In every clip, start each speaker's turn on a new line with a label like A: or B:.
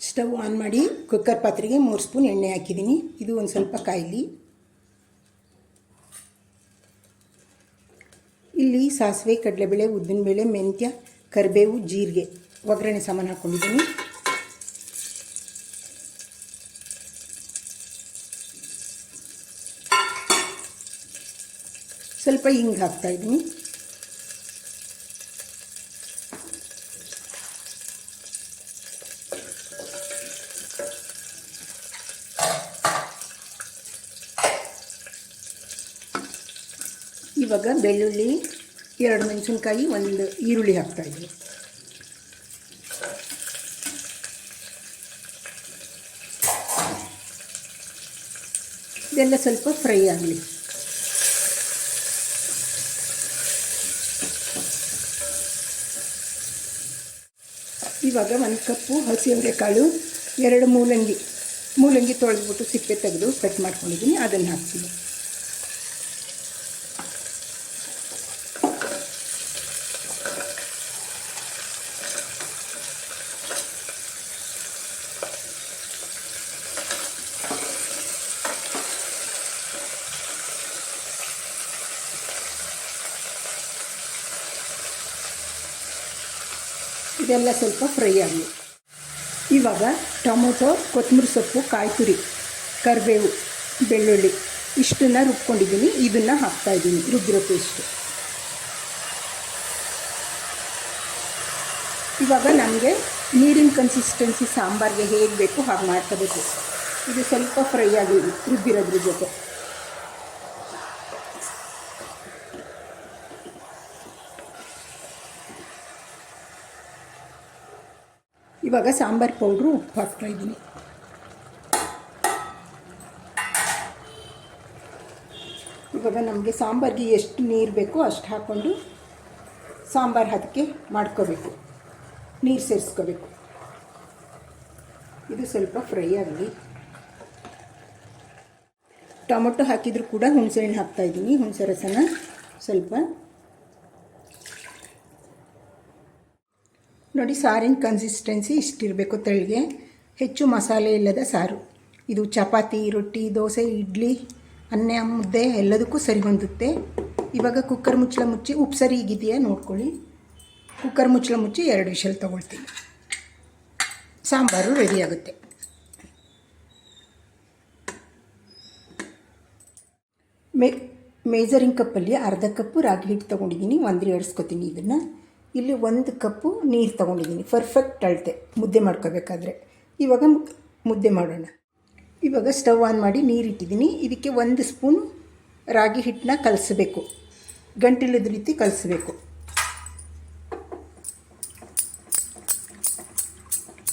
A: Stove on ಮಾಡಿ cooker ಪಾತ್ರೆಗೆ ಮೂರು ಸ್ಪೂನ್ ಎಣ್ಣೆ ಹಾಕಿದ್ದೀನಿ. ಇದು ಒಂದು ಸ್ವಲ್ಪ ಕಾಯಿಲಿ. ಇಲ್ಲಿ ಸಾಸಿವೆ, ಕಡಲೆಬೇಳೆ ಉದ್ದಿನಬೇಳೆ ಮೆಂತ್ಯ, ಕರಿಬೇವು, ಜೀರಿಗೆ, ಒಗ್ಗರಣೆ ಸಾಮಾನು ಹಾಕ್ಕೊಂಡಿದ್ದೀನಿ ಸ್ವಲ್ಪ ಹಿಂಗೆ ಹಾಕ್ತಾ ಇವಾಗ ಬೆಳ್ಳುಳ್ಳಿ, ಎರಡು ಮೆಣಸಿನ್ಕಾಯಿ, ಒಂದು ಈರುಳ್ಳಿ ಹಾಕ್ತಾಯಿದ್ವಿ ಇದೆಲ್ಲ ಸ್ವಲ್ಪ ಫ್ರೈ ಆಗಲಿ. ಇವಾಗ ಒಂದು ಕಪ್ಪು ಹಸಿ ಕಾಳು ಎರಡು ಮೂಲಂಗಿ. ಮೂಲಂಗಿ ತೊಳೆದ್ಬಿಟ್ಟು ಸಿಪ್ಪೆ ತೆಗೆದು ಕಟ್ ಮಾಡ್ಕೊಂಡಿದ್ದೀನಿ, ಅದನ್ನು ಹಾಕ್ತೀನಿ. ಇದೆಲ್ಲ ಸ್ವಲ್ಪ ಫ್ರೈ ಆಗಲಿ ಇವಾಗ ಟೊಮೊಟೊ ಕೊತ್ತಂಬರಿ ಸೊಪ್ಪು ಕಾಯಿ ತುರಿ ಕರಿಬೇವು, ಬೆಳ್ಳುಳ್ಳಿ ಇಷ್ಟನ್ನು ರುಬ್ಕೊಂಡಿದ್ದೀನಿ. ಇದನ್ನು ಹಾಕ್ತಾಯಿದ್ದೀನಿ ರುಬ್ಬಿರೋ ಪೇಸ್ಟು ಇವಾಗ ನಮಗೆ ನೀರಿನ ಕನ್ಸಿಸ್ಟೆನ್ಸಿ ಸಾಂಬಾರಿಗೆ ಹೇಗೆ ಬೇಕು ಹಾಗೆ ಮಾಡ್ಕೋಬೇಕು. ಇದು ಸ್ವಲ್ಪ ಫ್ರೈ ಆಗಲಿ ರುಬ್ಬಿರೋದ್ರ ಜೊತೆ. ಇವಾಗ ಸಾಂಬಾರು ಪೌಡ್ರು ಉಪ್ಪು ಹಾಕ್ತಾ ಇದ್ದೀನಿ. ಇವಾಗ ನಮಗೆ ಸಾಂಬಾರಿಗೆ ಎಷ್ಟು ನೀರು ಬೇಕೋ ಅಷ್ಟು ಹಾಕ್ಕೊಂಡು ಸಾಂಬಾರು ಅದಕ್ಕೆ ಮಾಡ್ಕೋಬೇಕು. ನೀರು ಸೇರಿಸ್ಕೋಬೇಕು. ಇದು ಸ್ವಲ್ಪ ಫ್ರೈ ಆಗಲಿ. ಟೊಮೊಟೊ ಹಾಕಿದರೂ ಕೂಡ ಹುಣಸೆ ಹಣ್ಣು ಹಾಕ್ತಾಯಿದ್ದೀನಿ ಹುಣಸೆ ರಸನ ಸ್ವಲ್ಪ ನೋಡಿ, ಸಾರಿನ ಕನ್ಸಿಸ್ಟೆನ್ಸಿ ಇಷ್ಟಿರಬೇಕು ತೆಳ್ಳಗೆ ಹೆಚ್ಚು ಮಸಾಲೆ ಇಲ್ಲದ ಸಾರು. ಇದು ಚಪಾತಿ, ರೊಟ್ಟಿ, ದೋಸೆ, ಇಡ್ಲಿ, ಅನ್ನ, ಮುದ್ದೆ ಎಲ್ಲದಕ್ಕೂ ಸರಿ ಹೊಂದುತ್ತೆ. ಇವಾಗ ಕುಕ್ಕರ್ ಮುಚ್ಚಳ ಮುಚ್ಚಿ, ಉಪ್ಪು ಸರಿ ಈಗಿದೆಯಾ ನೋಡ್ಕೊಳ್ಳಿ. ಕುಕ್ಕರ್ ಮುಚ್ಚಳ ಮುಚ್ಚಿ ಎರಡು ವಿಷಲ್ ತೊಗೊಳ್ತೀನಿ. ಸಾಂಬಾರು ರೆಡಿ ಆಗುತ್ತೆ. ಮೇ ಮೇಜರಿಂಗ್ ಕಪ್ಪಲ್ಲಿ ಅರ್ಧ ಕಪ್ಪು ರಾಗಿ ಹಿಟ್ಟು ತೊಗೊಂಡಿದ್ದೀನಿ. ಒಂದ್ರಿ ಎಡ್ಸ್ಕೊತೀನಿ ಇದನ್ನು. ಇಲ್ಲಿ ಒಂದು ಕಪ್ಪು ನೀರು ತೊಗೊಂಡಿದ್ದೀನಿ. ಪರ್ಫೆಕ್ಟ್ ಅಳತೆ. ಮುದ್ದೆ ಮಾಡ್ಕೋಬೇಕಾದ್ರೆ. ಇವಾಗ ಮುದ್ದೆ ಮಾಡೋಣ. ಇವಾಗ ಸ್ಟವ್ ಆನ್ ಮಾಡಿ ನೀರಿಟ್ಟಿದ್ದೀನಿ ಇದಕ್ಕೆ ಒಂದು ಸ್ಪೂನ್ ರಾಗಿ ಹಿಟ್ಟನ್ನ ಕಲಸಬೇಕು. ಗಂಟಿಲ್ಲದ ರೀತಿ ಕಲಸಬೇಕು.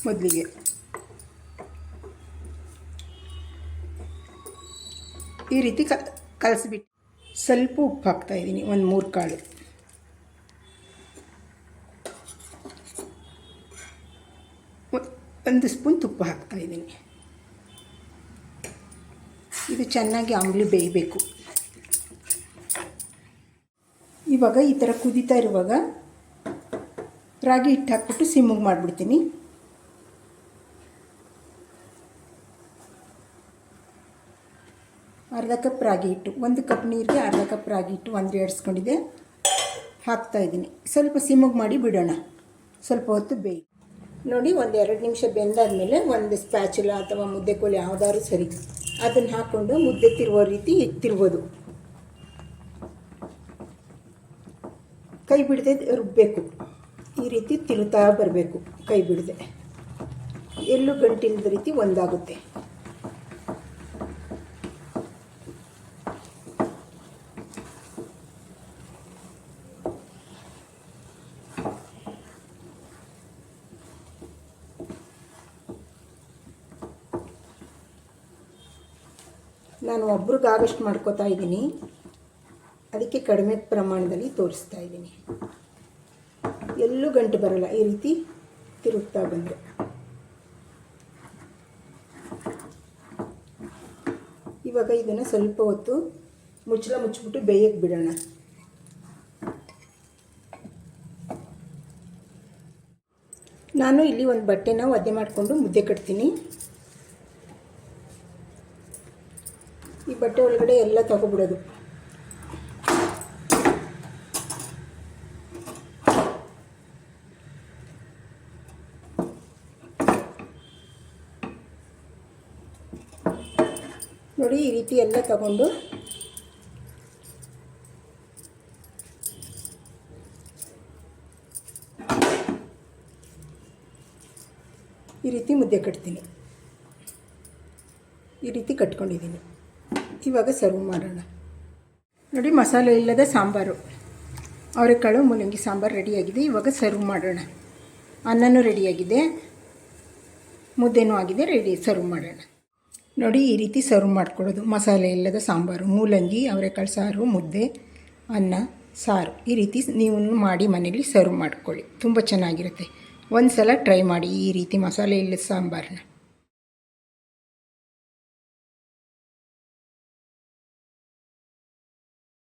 A: ಮೊದಲಿಗೆ. ಈ ರೀತಿ ಕಲಸಿಬಿಟ್ಟು ಸ್ವಲ್ಪ ಉಪ್ಪು ಹಾಕ್ತಾಯಿದ್ದೀನಿ ಒಂದು ಮೂರು ಕಾಳು ಒಂದು ಸ್ಪೂನ್ ತುಪ್ಪ ಹಾಕ್ತಾ ಇದ್ದೀನಿ. ಇದು ಚೆನ್ನಾಗಿ ಅಂಬ್ಲಿ ಬೇಯಬೇಕು. ಇವಾಗ ಈ ಥರ ಕುದೀತಾ ಇರುವಾಗ ರಾಗಿ ಹಿಟ್ಟು ಹಾಕ್ಬಿಟ್ಟು ಸಿಮ್ಮಿಗೆ ಮಾಡಿಬಿಡ್ತೀನಿ. ಅರ್ಧ ಕಪ್ ರಾಗಿ ಹಿಟ್ಟು, ಒಂದು ಕಪ್ ನೀರಿಗೆ ಅರ್ಧ ಕಪ್ ರಾಗಿ ಹಿಟ್ಟು ಒಂದು ಎಡ್ಸ್ಕೊಂಡಿದೆ ಹಾಕ್ತಾಯಿದ್ದೀನಿ ಸ್ವಲ್ಪ ಸಿಮ್ಮಿಗೆ ಮಾಡಿ ಬಿಡೋಣ. ಸ್ವಲ್ಪ ಹೊತ್ತು ಬೇಯಿ ನೋಡಿ ಒಂದು ಎರಡು ನಿಮಿಷ ಬೆಂದಾದಮೇಲೆ ಒಂದು ಸ್ಪ್ಯಾಚುಲ ಅಥವಾ ಮುದ್ದೆ ಕೋಲು ಯಾವುದಾದ್ರು ಸರಿ ಅದನ್ನು ಹಾಕ್ಕೊಂಡು ಮುದ್ದೆ ತಿರುವ ರೀತಿ ತಿರ್ಬೋದು ಕೈ ಬಿಡದೆ ರುಬ್ಬಬೇಕು ಈ ರೀತಿ ತಿರುತ್ತಾ ಬರಬೇಕು ಕೈ ಬಿಡದೆ. ಎಲ್ಲೂ ಗಂಟಿಲ್ಲದ ರೀತಿ ಒಂದಾಗುತ್ತೆ. ನಾನು ಒಬ್ರಿಗೆ ಆಗಷ್ಟು ಮಾಡ್ಕೋತಾ ಇದ್ದೀನಿ. ಅದಕ್ಕೆ ಕಡಿಮೆ ಪ್ರಮಾಣದಲ್ಲಿ ತೋರಿಸ್ತಾ ಇದ್ದೀನಿ. ಎಲ್ಲೂ ಗಂಟು ಬರಲ್ಲ. ಈ ರೀತಿ ತಿರುಗ್ತಾ ಬಂದರೆ ಇವಾಗ ಇದನ್ನು ಸ್ವಲ್ಪ ಹೊತ್ತು ಮುಚ್ಚಳ ಮುಚ್ಚಿಬಿಟ್ಟು ಬೇಯಕ್ಕೆ ಬಿಡೋಣ. ನಾನು ಇಲ್ಲಿ ಒಂದು ಬಟ್ಟೆನ ಒದ್ದೆ ಮಾಡಿಕೊಂಡು ಮುದ್ದೆ ಕಟ್ತೀನಿ. ಬಟ್ಟೆ ಒಳಗಡೆ ಎಲ್ಲ ತಗೊಬಿಡೋದು. ನೋಡಿ ಈ ರೀತಿ ಎಲ್ಲ ತಗೊಂಡು ಈ ರೀತಿ ಮುದ್ದೆ ಕಟ್ತೀನಿ. ಈ ರೀತಿ ಕಟ್ಕೊಂಡಿದ್ದೀನಿ. ಇವಾಗ ಸರ್ವ್ ಮಾಡೋಣ. ನೋಡಿ, ಮಸಾಲೆ ಇಲ್ಲದ ಸಾಂಬಾರು. ಅವರೆಕಾಳು ಮೂಲಂಗಿ ಸಾಂಬಾರು ರೆಡಿಯಾಗಿದೆ. ಇವಾಗ ಸರ್ವ್ ಮಾಡೋಣ. ಅನ್ನನೂ ರೆಡಿಯಾಗಿದೆ. ಮುದ್ದೆನೂ ಆಗಿದೆ, ರೆಡಿ ಸರ್ವ್ ಮಾಡೋಣ. ನೋಡಿ, ಈ ರೀತಿ ಸರ್ವ್ ಮಾಡ್ಕೊಳ್ಳೋದು. ಮಸಾಲೆ ಇಲ್ಲದ ಸಾಂಬಾರು, ಮೂಲಂಗಿ, ಅವರೆಕಾಳು ಸಾರು, ಮುದ್ದೆ, ಅನ್ನ, ಸಾರು. ಈ ರೀತಿ ನೀವು ಮಾಡಿ ಮನೇಲಿ ಸರ್ವ್ ಮಾಡ್ಕೊಳ್ಳಿ. ತುಂಬ ಚೆನ್ನಾಗಿರುತ್ತೆ. ಒಂದು ಸಲ ಟ್ರೈ ಮಾಡಿ ಈ ರೀತಿ ಮಸಾಲೆ ಇಲ್ಲದ ಸಾಂಬಾರನ್ನ